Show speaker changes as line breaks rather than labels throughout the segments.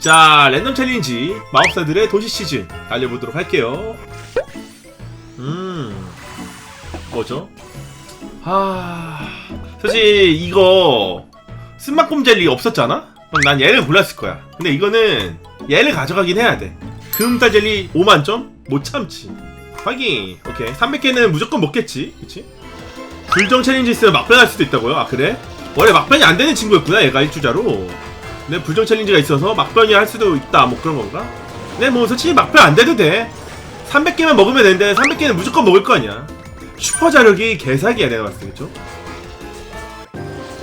자 랜덤 챌린지 마법사들의 도시 시즌 달려보도록 할게요 음 뭐죠? 아 사실 이거 쓴맛곰 젤리 없었잖아? 그럼 난 얘를 골랐을 거야 근데 이거는 얘를 가져가긴 해야 돼 금달 젤리 5만점? 못 참지 확인 오케이 300개는 무조건 먹겠지 그치? 불정 챌린지 있으면 막변할 수도 있다고요? 아 그래? 원래 막변이 안 되는 친구였구나 얘가 일주자로 근데 불정 챌린지가 있어서 막변이 할 수도 있다 뭐 그런 건가? 근데 뭐 솔직히 막변 안 돼도 돼. 300개만 먹으면 되는데 300개는 무조건 먹을 거 아니야. 슈퍼 자력이 개사기야 내가 봤을 때 그쵸?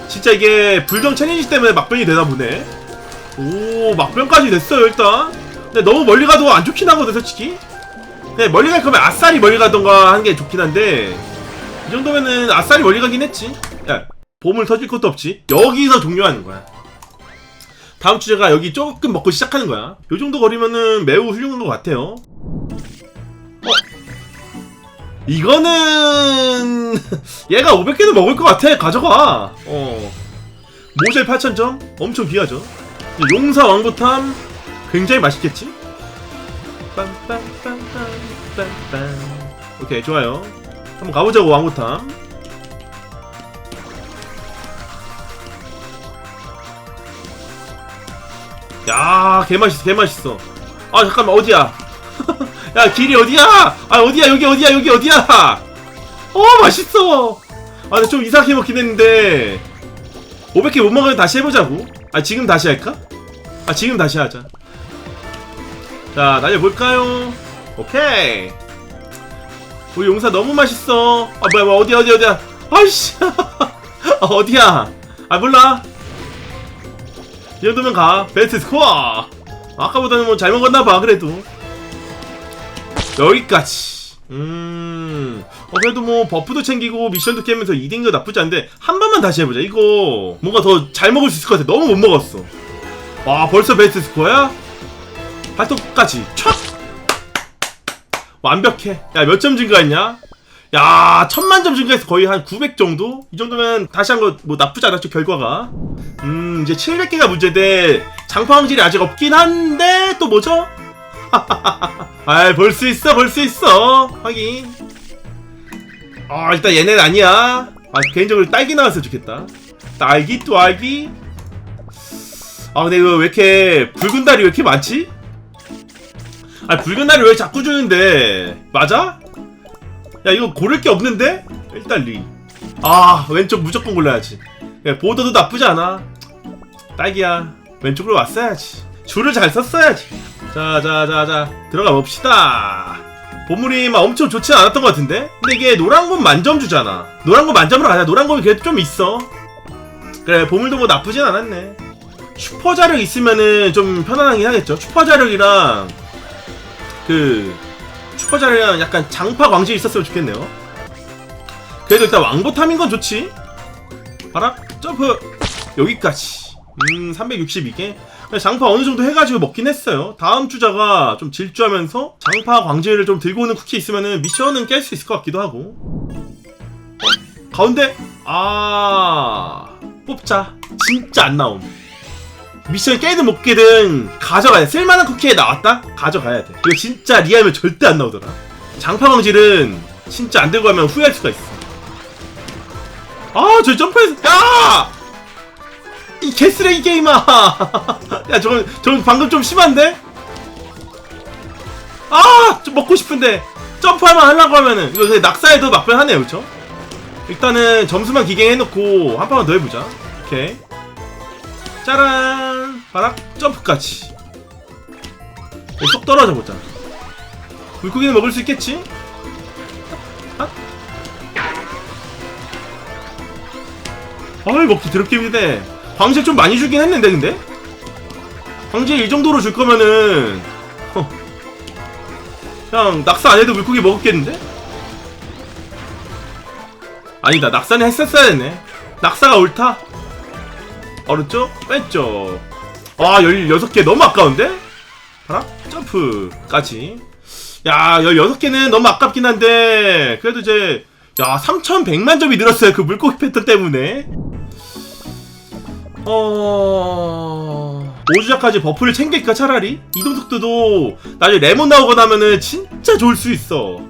진짜 이게 불정 챌린지 때문에 막변이 되나 보네. 오 막변까지 됐어요 일단. 근데 너무 멀리 가도 안 좋긴 하거든 솔직히. 네 멀리 갈 거면 아싸리 멀리 가던가 하는 게 좋긴 한데 이 정도면은 아싸리 멀리 가긴 했지. 야 보물 터질 것도 없지. 여기서 종료하는 거야 다음 주제가 여기 조금 먹고 시작하는 거야. 요 정도 거리면은 매우 훌륭한 것 같아요. 어? 이거는 얘가 500개는 먹을 것 같아. 가져가. 어. 모젤 8000점? 엄청 귀하죠? 용사 왕부탐? 굉장히 맛있겠지? 빰빰빰빰빰빰. 오케이 좋아요. 한번 가보자고 왕부탐 야 개맛있어 개맛있어. 아 잠깐만 어디야? 야 길이 어디야? 아 어디야? 여기 어디야? 여기 어디야? 어 맛있어. 아 근데 좀 이상하게 먹긴 했는데. 500개 못 먹으면 다시 해보자고. 아 지금 다시 할까? 아 지금 다시 하자. 자 날려볼까요? 오케이. 우리 용사 너무 맛있어. 아 뭐야 뭐야 어디야 어디야 어디야? 아이씨. 아, 어디야? 아 몰라 이 정도면 가. 베스트 스코어. 아까보다는 뭐 잘 먹었나봐 그래도. 여기까지. 음. 어, 그래도 뭐 버프도 챙기고 미션도 깨면서 2등 거 나쁘지 않은데 한 번만 다시 해보자. 이거 뭔가 더 잘 먹을 수 있을 것 같아. 너무 못 먹었어. 와 벌써 베스트 스코어야? 발톱까지. 촥! 완벽해. 야 몇 점 증가했냐 야 천만 점 증가해서 거의 한 900 정도? 이 정도면 다시 한 거 뭐 나쁘지 않았죠 결과가 음 이제 700개가 문제인데 장파 황질이 아직 없긴 한데 또 뭐죠? 아이 볼 수 있어 볼 수 있어 확인 아 일단 얘네는 아니야 아 개인적으로 딸기 나왔으면 좋겠다 딸기 또 알기 아 근데 이거 왜 이렇게 붉은 달이 왜 이렇게 많지? 아 붉은 달이 왜 자꾸 주는데 맞아? 야 이거 고를 게 없는데? 일단 리. 아 왼쪽 무조건 골라야지. 야, 보더도 나쁘지 않아. 딸기야 왼쪽으로 왔어야지. 줄을 잘 썼어야지. 자자자자 들어가 봅시다. 보물이 막 엄청 좋지 않았던 것 같은데? 근데 이게 노란곰 만점 주잖아. 노란곰 만점으로 가자. 노란곰이 그래도 좀 있어. 그래 보물도 뭐 나쁘진 않았네. 슈퍼 자력 있으면은 좀 편안하긴 하겠죠. 슈퍼 자력이랑 그 자력이랑 약간 장파 광질 있었으면 좋겠네요. 그래도 일단 왕보탐인 건 좋지. 봐라 점프 여기까지. 음 362개. 장파 어느 정도 해가지고 먹긴 했어요. 다음 주자가 좀 질주하면서 장파 광질을 좀 들고 오는 쿠키 있으면은 미션은 깰 수 있을 것 같기도 하고. 어? 가운데 아 뽑자. 진짜 안 나옴. 미션 깨든 못 깨든 가져가야 돼. 쓸만한 쿠키에 나왔다? 가져가야 돼. 이거 진짜 리하면 절대 안 나오더라. 장파 광질은 진짜 안 들고 가면 후회할 수가 있어. 아, 저 점프해서, 야! 이 개쓰레기 게임아! 야, 저건, 저건 방금 좀 심한데? 아! 좀 먹고 싶은데. 점프할만 하려고 하면은. 이거 근데 낙사에도 막변하네요, 그쵸? 일단은 점수만 기갱해놓고 한 판만 더 해보자. 오케이. 짜란! 바락 점프까지. 여기 쏙 떨어져 보자. 물고기는 먹을 수 있겠지? 아? 아이 먹기 더럽게 힘드네. 광질 좀 많이 주긴 했는데 근데? 광질 이 정도로 줄 거면은 허. 그냥 낙사 안 해도 물고기 먹었겠는데? 아니다 낙사는 했었어야 했네. 낙사가 옳다. 오른쪽 왼쪽 와 16개 너무 아까운데? 봐라 점프까지. 야 16개는 너무 아깝긴 한데 그래도 이제 야 3100만 점이 늘었어요 그 물고기 패턴 때문에. 어... 5주자까지 버프를 챙길까 차라리? 이동속도도 나중에 레몬 나오거나 하면은 진짜 좋을 수 있어.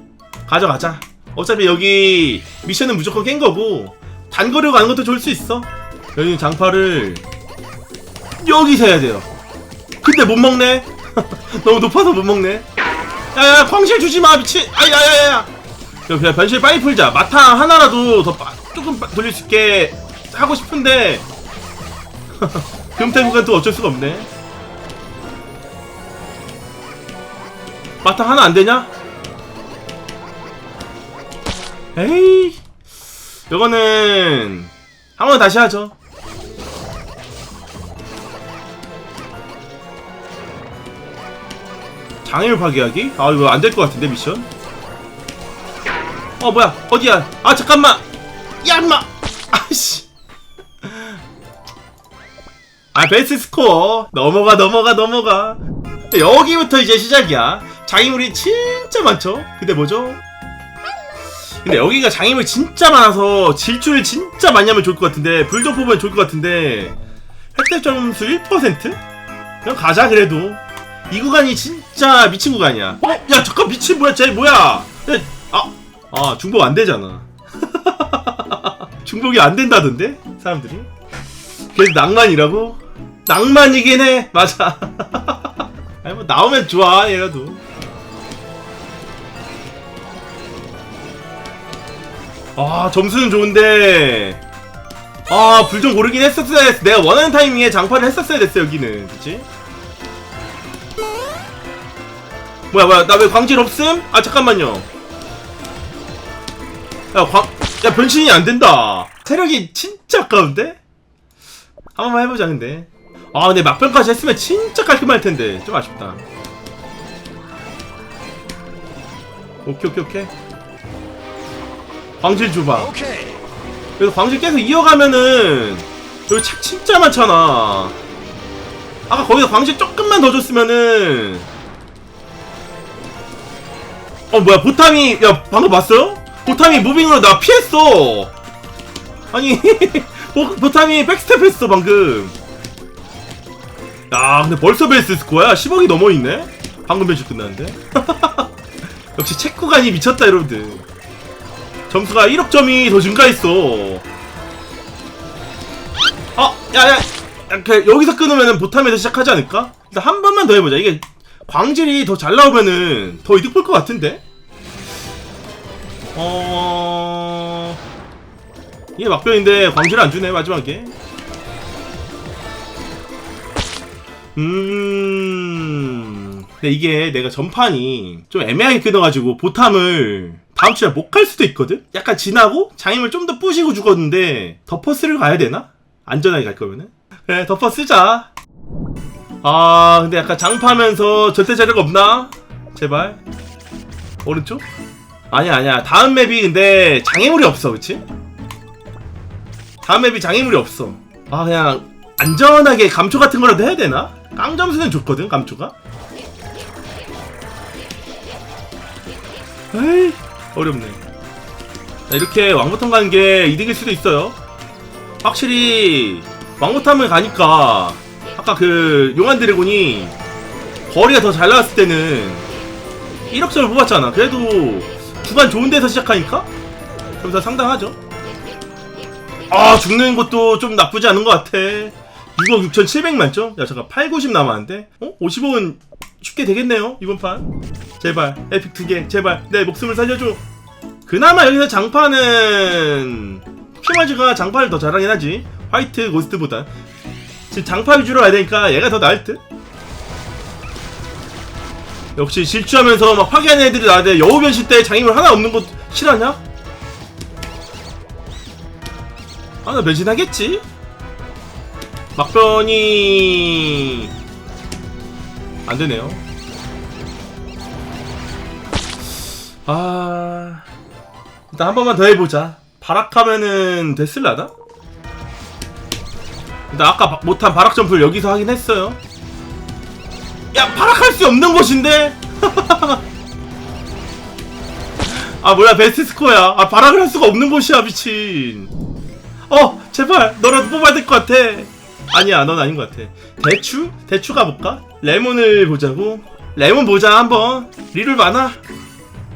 가져가자. 어차피 여기 미션은 무조건 깬 거고 단거리 가는 것도 좋을 수 있어 여기는 장파를 여기서 해야 돼요. 근데 못 먹네? 너무 높아서 못 먹네? 야야 광실 주지마 미친! 아야야야 그냥 변실 빨리 풀자. 마타 하나라도 더 빠, 조금 빠- 돌릴 수 있게 하고 싶은데. 금태국은 또 어쩔 수가 없네. 마타 하나 안 되냐? 에이. 이거는 한 번 다시 하죠 장애물 파괴하기? 아 이거 안 될 것 같은데 미션? 어 뭐야? 어디야? 아 잠깐만! 야 인마! 아씨! 아 베스트 스코어! 넘어가 넘어가 넘어가! 여기부터 이제 시작이야. 장애물이 진짜 많죠? 근데 뭐죠? 근데 여기가 장애물이 진짜 많아서 질주를 진짜 많이 하면 좋을 것 같은데 불도 뽑으면 좋을 것 같은데 획득 점수 1%? 그냥 가자 그래도. 이 구간이 진 짜 미친 구간이야. 어? 야 잠깐 미친 뭐야? 쟤 뭐야? 야, 아, 아 중복 안 되잖아. 중복이 안 된다던데 사람들이? 그래서 낭만이라고? 낭만이긴 해. 맞아. 아니 뭐 나오면 좋아 얘라도. 아 점수는 좋은데. 아 불 좀 고르긴 했었어야 했어 내가 원하는 타이밍에 장판을 했었어야 됐어 여기는. 그치? 뭐야 뭐야 나 왜 광질 없음? 아 잠깐만요. 야 광.. 야 변신이 안 된다. 체력이 진짜 아까운데? 한 번만 해보자 근데. 아 근데 막변까지 했으면 진짜 깔끔할 텐데. 좀 아쉽다. 오케이 오케이 오케이. 광질
오케이.
그래서 광질 계속 이어가면은 여기 착 진짜 많잖아. 아까 거기서 광질 조금만 더 줬으면은 어 뭐야 보탐이 야 방금 봤어요? 보탐이 무빙으로 나 피했어 아니 보, 보탐이 백스텝 했어 방금 야 근데 벌써 베이스 스코어야 10억이 넘어있네 방금 배치 끝났는데 역시 체크간이 미쳤다 여러분들 점수가 1억 점이 더 증가했어. 어, 야, 야, 야, 그, 여기서 끊으면은 보탐에서 시작하지 않을까? 일단 한 번만 더 해보자. 이게 광질이 더 잘 나오면은 더 이득 볼 것 같은데? 어, 이게 막변인데 광질 안 주네 마지막에. 음. 근데 이게 내가 전판이 좀 애매하게 끊어가지고 보탐을 다음 주에 못 갈 수도 있거든? 약간 지나고 장임을 좀더 부시고 죽었는데 덮어스를 가야 되나? 안전하게 갈 거면은? 그래 덮어 쓰자 아 근데 약간 장파하면서 절대 자력 없나? 제발 오른쪽? 아니야 아니야 다음 맵이 근데 장애물이 없어 그치? 다음 맵이 장애물이 없어 아 그냥 안전하게 감초 같은 거라도 해야 되나? 깡점수는 좋거든 감초가 에이 어렵네 자, 이렇게 왕보탐 가는 게 이득일 수도 있어요 확실히 왕보탐을 가니까 아까 그 용한 드래곤이 거리가 더 잘 나왔을 때는 1억점을 뽑았잖아. 그래도 구간 좋은 데서 시작하니까 점수가 상당하죠. 아 죽는 것도 좀 나쁘지 않은 것 같아. 6억 6,700만 점? 야 잠깐 8, 90 남았는데? 어? 50억은 쉽게 되겠네요 이번 판. 제발 에픽 두개 제발 내 목숨을 살려줘. 그나마 여기서 장파는 피마즈가 장파를 더 잘하긴 하지. 화이트 고스트보다 지금 장파 위주로 가야 되니까 얘가 더 나을 듯? 역시 질주하면서 막 파괴하는 애들이 나한테 여우 변신 때 장애물 하나 없는 거 싫어하냐? 아 나 변신하겠지? 막변이 안 되네요. 아 일단 한 번만 더 해보자. 바락하면은 됐을라나? 일단 아까 바- 못한 바락 점프를 여기서 하긴 했어요. 야 바락할 수 없는 곳인데? 아 뭐야 베스트 스코어야. 아 바락을 할 수가 없는 곳이야 미친. 어 제발 너라도 뽑아야 될 것 같아. 아니야 넌 아닌 것 같아 대추? 대추 가볼까? 레몬을 보자고 레몬 보자 한번 리룰 많아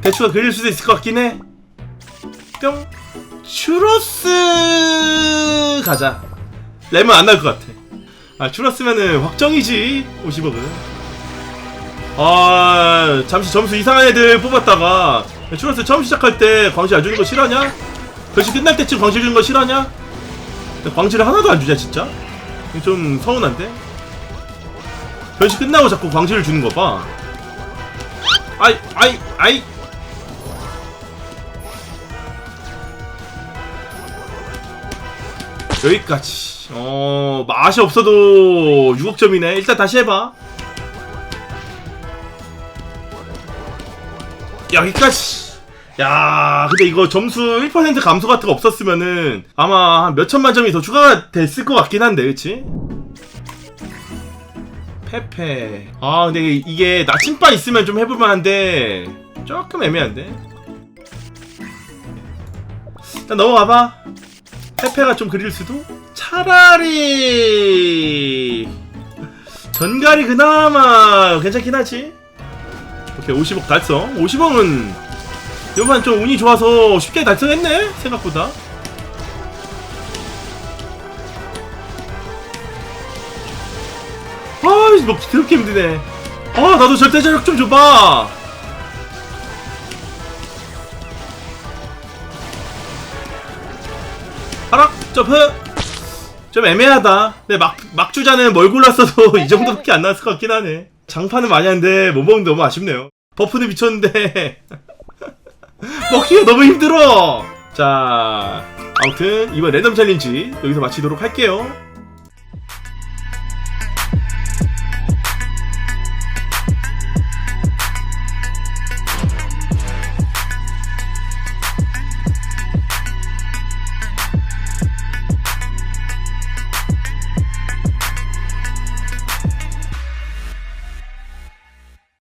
대추가 그릴 수도 있을 것 같긴 해뿅 추러스 가자 레몬 안 나올 것 같아 아 추러스면은 확정이지 50억은 아 잠시 점수 이상한 애들 뽑았다가 추러스 처음 시작할 때 광실 안 주는 거 싫어하냐? 벌써 끝날 때쯤 광실 주는 거 싫어하냐? 광실을 하나도 안 주냐 진짜? 좀 서운한데? 변시 끝나고 자꾸 광실을 주는 거 봐. 아이, 아이, 아이. 여기까지. 어, 맛이 없어도 6억점이네. 일단 다시 해봐. 여기까지. 야, 근데 이거 점수 1% 감소 같은 거 없었으면은 아마 한 몇천만 점이 더 추가가 됐을 것 같긴 한데, 그치? 페페. 아, 근데 이게 나침반 있으면 좀 해볼만 한데, 조금 애매한데? 일단 넘어가봐. 페페가 좀 그릴 수도? 차라리, 전갈이 그나마 괜찮긴 하지? 오케이, 50억 달성. 50억은 이번 좀 운이 좋아서 쉽게 달성했네? 생각보다. 아, 뭐 더럽게 힘드네. 아, 나도 절대자력 좀 줘봐. 하락 점프. 좀 애매하다. 근데 막 막주자는 뭘 골랐어도 이 정도밖에 안 나왔을 것 같긴 하네. 장판은 많이 하는데 못 먹는 데 너무 아쉽네요. 버프는 미쳤는데 먹기가 너무 힘들어. 자, 아무튼 이번 랜덤 챌린지 여기서 마치도록 할게요.